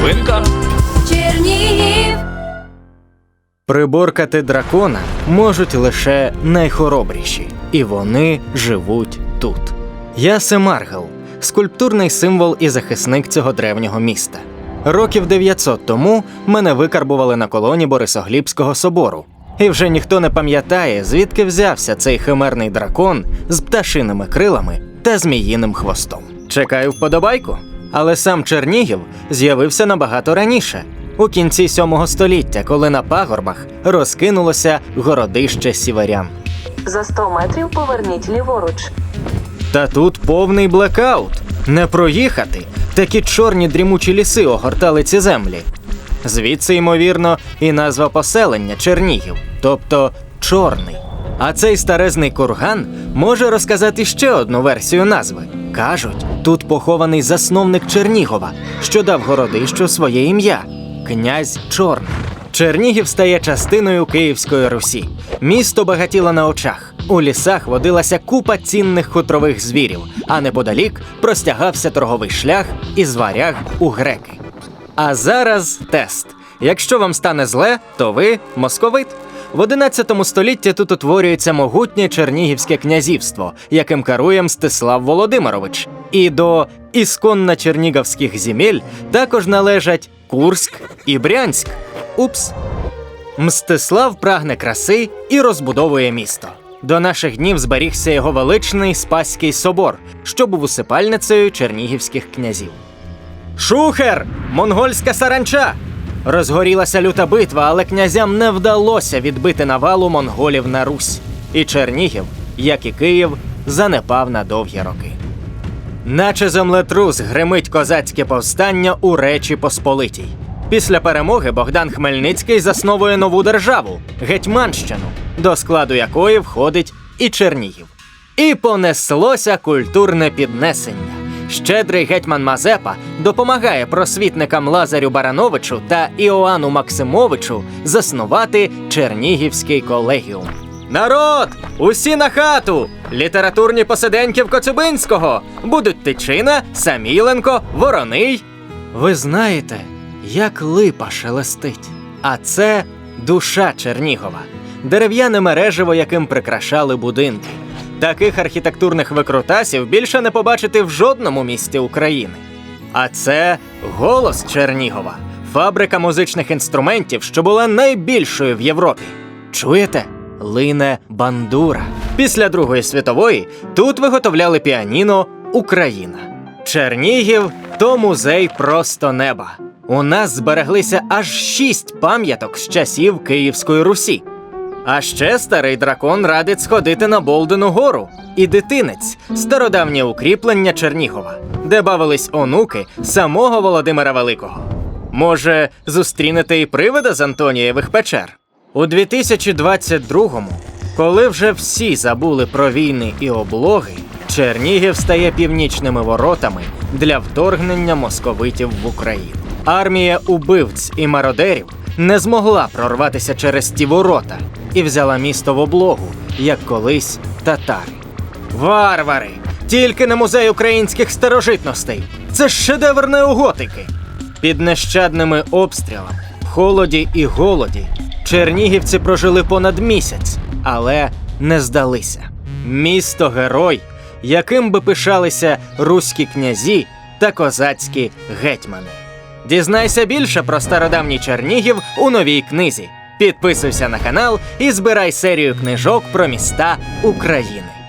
Новинка. Чернігів. Приборкати дракона можуть лише найхоробріші, і вони живуть тут. Ясе Маргал – скульптурний символ і захисник цього древнього міста. Років 900 тому мене викарбували на колоні Борисоглібського собору. І вже ніхто не пам'ятає, звідки взявся цей химерний дракон з пташиними крилами та зміїним хвостом. Чекаю вподобайку. Але сам Чернігів з'явився набагато раніше, у кінці сьомого століття, коли на пагорбах розкинулося городище сіверян. За 100 метрів поверніть ліворуч. Та тут повний блекаут. Не проїхати. Такі чорні дрімучі ліси огортали ці землі. Звідси, ймовірно, і назва поселення Чернігів, тобто чорний. А цей старезний курган може розказати ще одну версію назви. Кажуть, тут похований засновник Чернігова, що дав городищу своє ім'я князь Чорний. Чернігів стає частиною Київської Русі. Місто багатіло на очах. У лісах водилася купа цінних хутрових звірів, а неподалік простягався торговий шлях із варяг у греки. А зараз тест. Якщо вам стане зле, то ви московит. В 11 столітті тут утворюється могутнє Чернігівське князівство, яким керує Мстислав Володимирович. І до ісконно чернігівських земель також належать Курськ і Брянськ. Упс. Мстислав прагне краси і розбудовує місто. До наших днів зберігся його величний Спаський собор, що був усипальницею чернігівських князів. Шухер! Монгольська саранча! Розгорілася люта битва, але князям не вдалося відбити навалу монголів на Русь. І Чернігів, як і Київ, занепав на довгі роки. Наче землетрус гримить козацьке повстання у Речі Посполитій. Після перемоги Богдан Хмельницький засновує нову державу Гетьманщину, до складу якої входить і Чернігів. І понеслося культурне піднесення. Щедрий гетьман Мазепа допомагає просвітникам Лазарю Барановичу та Іоанну Максимовичу заснувати Чернігівський колегіум. Народ! Усі на хату! Літературні посиденьки в Коцюбинського! Будуть Тичина, Саміленко, Вороний. Ви знаєте, як липа шелестить. А це душа Чернігова, дерев'яне мережево, яким прикрашали будинки. Таких архітектурних викрутасів більше не побачити в жодному місті України. А це голос Чернігова, фабрика музичних інструментів, що була найбільшою в Європі. Чуєте? Лине бандура. Після Другої світової тут виготовляли піаніно Україна. Чернігів то музей просто неба. У нас збереглися аж шість пам'яток з часів Київської Русі. А ще старий дракон радить сходити на Болдену гору і дитинець стародавнє укріплення Чернігова, де бавились онуки самого Володимира Великого. Може, зустрінете і привида з Антонієвих печер? У 2022-му, коли вже всі забули про війни і облоги, Чернігів стає північними воротами для вторгнення московитів в Україну. Армія убивць і мародерів не змогла прорватися через ті ворота і взяла місто в облогу, як колись татари. Варвари! Тільки не музей українських старожитностей. Це ж шедевр неоготики. Під нещадними обстрілами, в холоді і голоді чернігівці прожили понад місяць, але не здалися. Місто герой, яким би пишалися руські князі та козацькі гетьмани. Дізнайся більше про стародавній Чернігів у новій книзі. Підписуйся на канал і збирай серію книжок про міста України.